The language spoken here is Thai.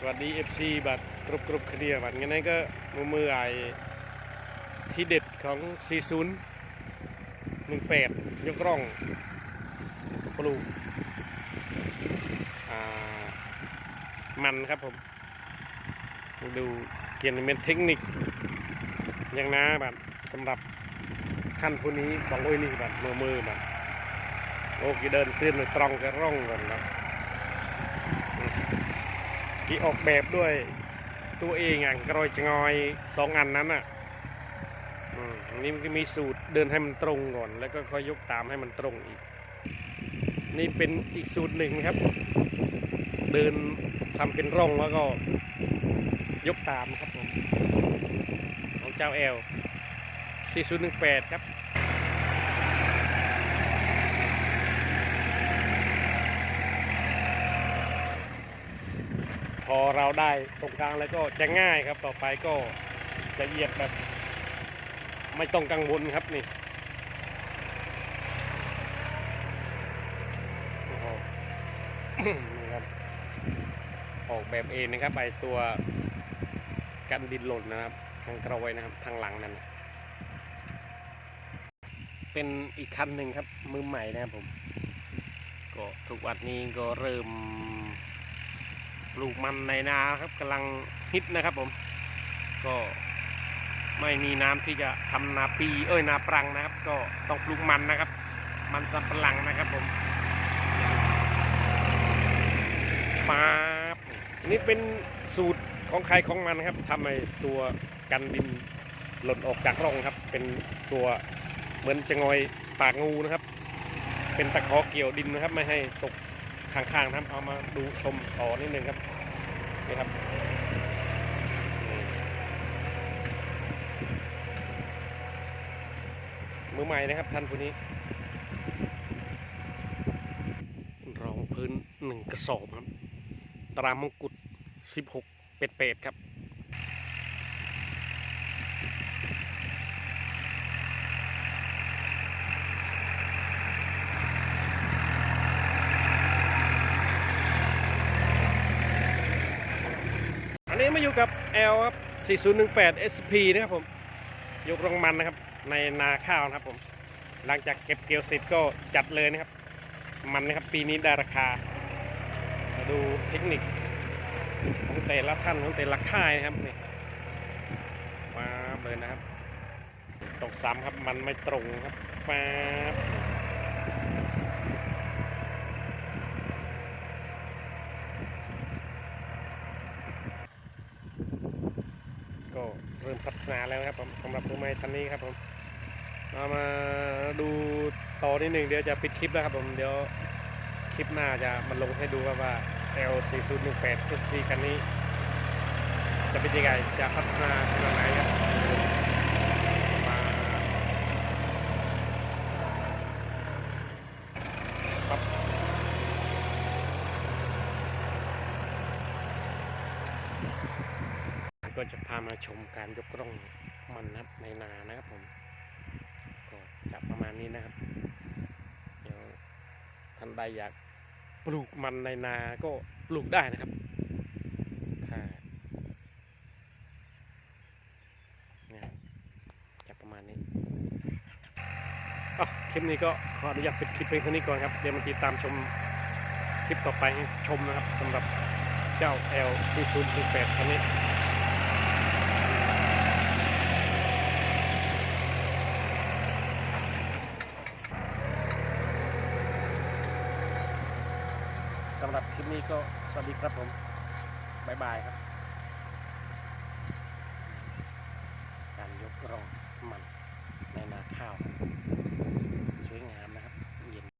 สวัสดี FC บัตรกรุบกรุบเคดียบัตรงั้นก็มือมือไอที่เด็ดของ 40 18 ยกร่องปลูกอ่ามันครับผมดูเกี่ยวกับเป็นเทคนิคอย่างน้าบัตรสำหรับขั้นผู้นี้บองโอ้ยนี่บัตรมือมือบัตรโอ้กีเดินเตือนตรองกระร่องก่อนครับ ที่ออกแบบด้วยตัวเองอะกรอยจงอยสองอันนั้นอะอันนี้มันก็มีสูตรเดินให้มันตรงก่อน แล้วก็ค่อยยกตามให้มันตรงอีก นี่เป็นอีกสูตรหนึ่งครับ เดินทำเป็นร่องแล้วก็ยกตามครับผมของเจ้าแอล4018 ครับ พอเราได้ตรงกลางแล้วก็จะง่ายครับ ต่อไปก็จะเหยียบแบบ ไม่ต้องกังวลครับนี่โอ้โหนี่ครับออกแบบเองนะครับไอตัวกันดินหล่นนะครับทางกรอยนะครับทางหลังนั่นเป็นอีกคันหนึ่งครับมือใหม่นะครับผม ก็ทุกวันนี้ก็เริ่ม ลูกมันในนาครับกำลังฮิตนะครับผม ก็ไม่มีน้ำที่จะทำนาปีเอ้ยนาปรังนะครับ ก็ต้องปลูกมันนะครับ มันสำปะหลังนะครับผมฟ้าบนี่เป็นสูตรของใครของมันครับทำให้ตัวกันดินหล่นออกจากร่องครับ เป็นตัวเหมือนจะงอยปากงูนะครับ เป็นตะขอเกี่ยวดินนะครับ ไม่ให้ตก ข้างๆนะครับเอามาดูชมต่อนิดนึงครับนี่ครับมือใหม่นะครับท่านผู้นี้ รองพื้นหนึ่งกระสอบครับตรามงกุฎ16 เป็ดๆครับ นี้มาอยู่กับ L ครับ 4018 SP นะครับผมยกรองมันนะครับ ในนาข้าวนะครับผม หลังจากเก็บเกี่ยวเสร็จก็จัดเลยนะครับ มันนะครับปีนี้ได้ราคา มาดูเทคนิคของแต่ละท่านของแต่ละค่ายนะครับนี่ฟ้าเลยนะครับ ตกซ้ำครับมันไม่ตรงครับฟ้าบ ก็เริ่มพัฒนาแล้วครับผมสำหรับมือใหม่ท่านนี้ครับผมเอามาดูต่อนิดหนึ่งเดี๋ยวจะปิดคลิปแล้วครับผมเดี๋ยวคลิปหน้าจะมาลงให้ดูครับว่า L 4 0 1 8 SP คันนี้ จะเป็นยังไงจะพัฒนาขนาดไหนครับมาครับ ก็จะพามาชมการยกร่องมันนะครับในนานะครับผมก็จะประมาณนี้นะครับ เดี๋ยวท่านใดอยากปลูกมันในนาก็ปลูกได้นะครับถ้าเนี่ยจะประมาณนี้อะคลิปนี้ก็ขออนุญาตปิดคลิปเพียงเท่านี้ก่อนครับ เดี๋ยวมาติดตามชมคลิปต่อไปชมนะครับสำหรับเจ้า L 4 0 1 8 คันนี้ สำหรับคลิปนี้ก็สวัสดีครับผม บ๊ายบายครับ การยกร่องมันในนาข้าว